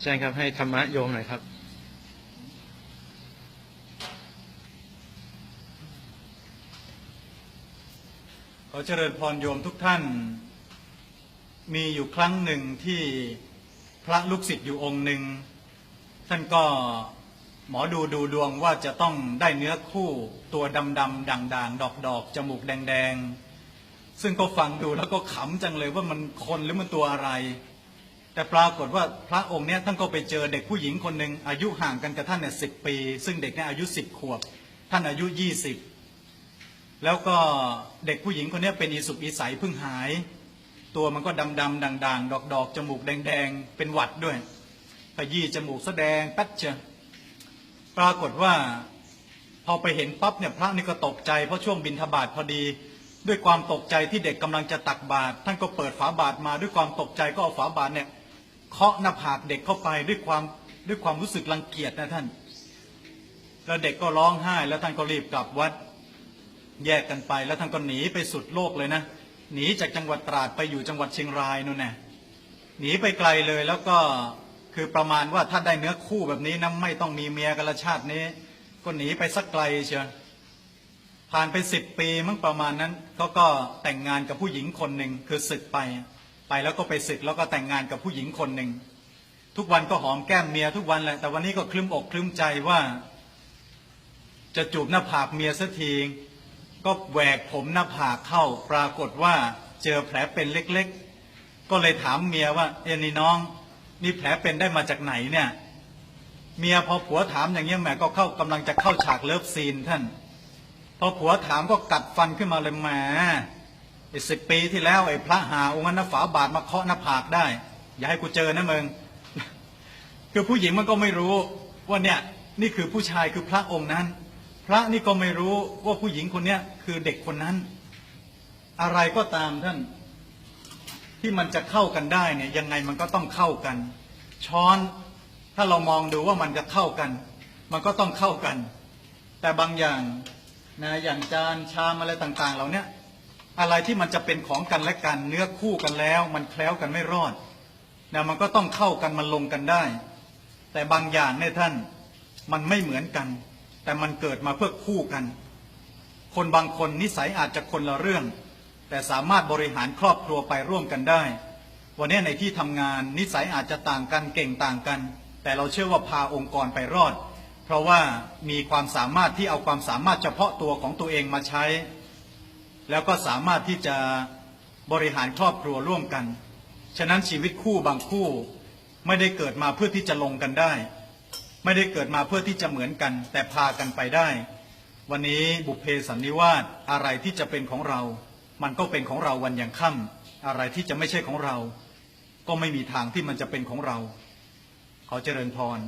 อาจารย์ครับให้ธรรมะโยมหน่อยครับขอเจริญพรโยมทุกท่าน มีอยู่ครั้งหนึ่งที่พระลูกศิษย์อยู่องค์หนึ่ง ท่านก็หมอดูดูดวงว่าจะต้องได้เนื้อคู่ตัวดำดำด่างด่างดอกดอกจมูกแดงแดงซึ่งก็ฟังดูแล้วก็ขำจังเลยว่ามันคนหรือมันตัวอะไร แต่ปรากฏว่าพระองค์เนี้ยท่านก็ไปเจอเด็กผู้หญิงคนหนึ่งอายุห่างกันกับท่านเนี่ยสิปี ซึ่งเด็กเนี่ยอายุสิบขวบ ท่านอายุยี่สิบแล้วก็เด็กผู้หญิงคนนี้เป็นอีสุกอีใสเพิ่งหาย ตัวมันก็ดำดำด่างด่างดอกดอกจมูกแดงแดงเป็นหวัดด้วยขยี้จมูกแสดงแป๊ดเชียปรากฏว่าพอไปเห็นปั๊บเนี่ยพระนี่ก็ตกใจเพราะช่วงบินทบาทพอดี ด้วยความตกใจที่เด็กกำลังจะตักบาตรท่านก็เปิดฝาบาตรมาด้วยความตกใจก็เอาฝาบาตรเนี่ย เคาะหน้าผากเด็กเข้าไปด้วยความด้วยความรู้สึกรังเกียจนะท่าน แล้วเด็กก็ร้องไห้ แล้วท่านก็รีบกลับวัด แยกกันไป แล้วท่านก็หนีไปสุดโลกเลยนะ หนีจากจังหวัดตราดไปอยู่จังหวัดเชียงรายนู่นน่ะหนีไปไกลเลยแล้วก็คือประมาณว่าถ้าได้เนื้อคู่แบบนี้นะไม่ต้องมีเมียกันละชาตินี้ ก็หนีไปสักไกลเชียวผ่านไปสิบปีมั้งประมาณนั้นเขาก็แต่งงานกับผู้หญิงคนหนึ่งคือศึกไป ไปแล้วก็ไปศึกแล้วก็แต่งงานกับผู้หญิงคนหนึ่งทุกวันก็หอมแก้มเมียทุกวันแหละแต่วันนี้ก็คลึ้มอกคลึ้มใจว่า จะจูบหน้าผากเมียสักทีก็แหวกผมหน้าผากเข้า ปรากฏว่าเจอแผลเป็นเล็กๆ ก็เลยถามเมียว่า เอ็นี่น้องนี่แผลเป็นได้มาจากไหนเนี่ย เมียพอผัวถามอย่างเงี้ยแหมก็เข้ากำลังจะเข้าฉากเลิฟซีนท่าน พอผัวถามก็กัดฟันขึ้นมาเลยแหม ไอ้สิบปีที่แล้วไอ้พระหาองค์นั้นฝาบาทมาเคาะหน้าผากได้ อย่าให้กูเจอนะมึงคือผู้หญิงมันก็ไม่รู้ว่าเนี่ยนี่คือผู้ชายคือพระองค์นั้น พระนี่ก็ไม่รู้ว่าผู้หญิงคนเนี้ยคือเด็กคนนั้น อะไรก็ตามท่าน ที่มันจะเข้ากันได้เนี่ยยังไงมันก็ต้องเข้ากัน ช้อนถ้าเรามองดูว่ามันจะเข้ากัน มันก็ต้องเข้ากัน แต่บางอย่างนะอย่างจานชามอะไรต่าง ๆ เหล่าเนี้ย อะไรที่มันจะเป็นของกันและกัน เนื้อคู่กันแล้ว มันแคล้วกันไม่รอดนะมันก็ต้องเข้ากันมันลงกันได้ แต่บางอย่างเนี่ยท่านมันไม่เหมือนกัน แต่มันเกิดมาเพื่อคู่กัน คนบางคนนิสัยอาจจะคนละเรื่อง แต่สามารถบริหารครอบครัวไปร่วมกันได้ วันนี้ในที่ทำงานนิสัยอาจจะต่างกันเก่งต่างกัน แต่เราเชื่อว่าพาองค์กรไปรอด เพราะว่ามีความสามารถที่เอาความสามารถเฉพาะตัวของตัวเองมาใช้ แล้วก็สามารถที่จะบริหารครอบครัวร่วมกัน ฉะนั้นชีวิตคู่บางคู่ไม่ได้เกิดมาเพื่อที่จะลงกันได้ ไม่ได้เกิดมาเพื่อที่จะเหมือนกัน แต่พากันไปได้ วันนี้บุพเพสันนิวาสอะไรที่จะเป็นของเรา มันก็เป็นของเราวันยังค่ำอะไรที่จะไม่ใช่ของเรา ก็ไม่มีทางที่มันจะเป็นของเรา ขอเจริญพร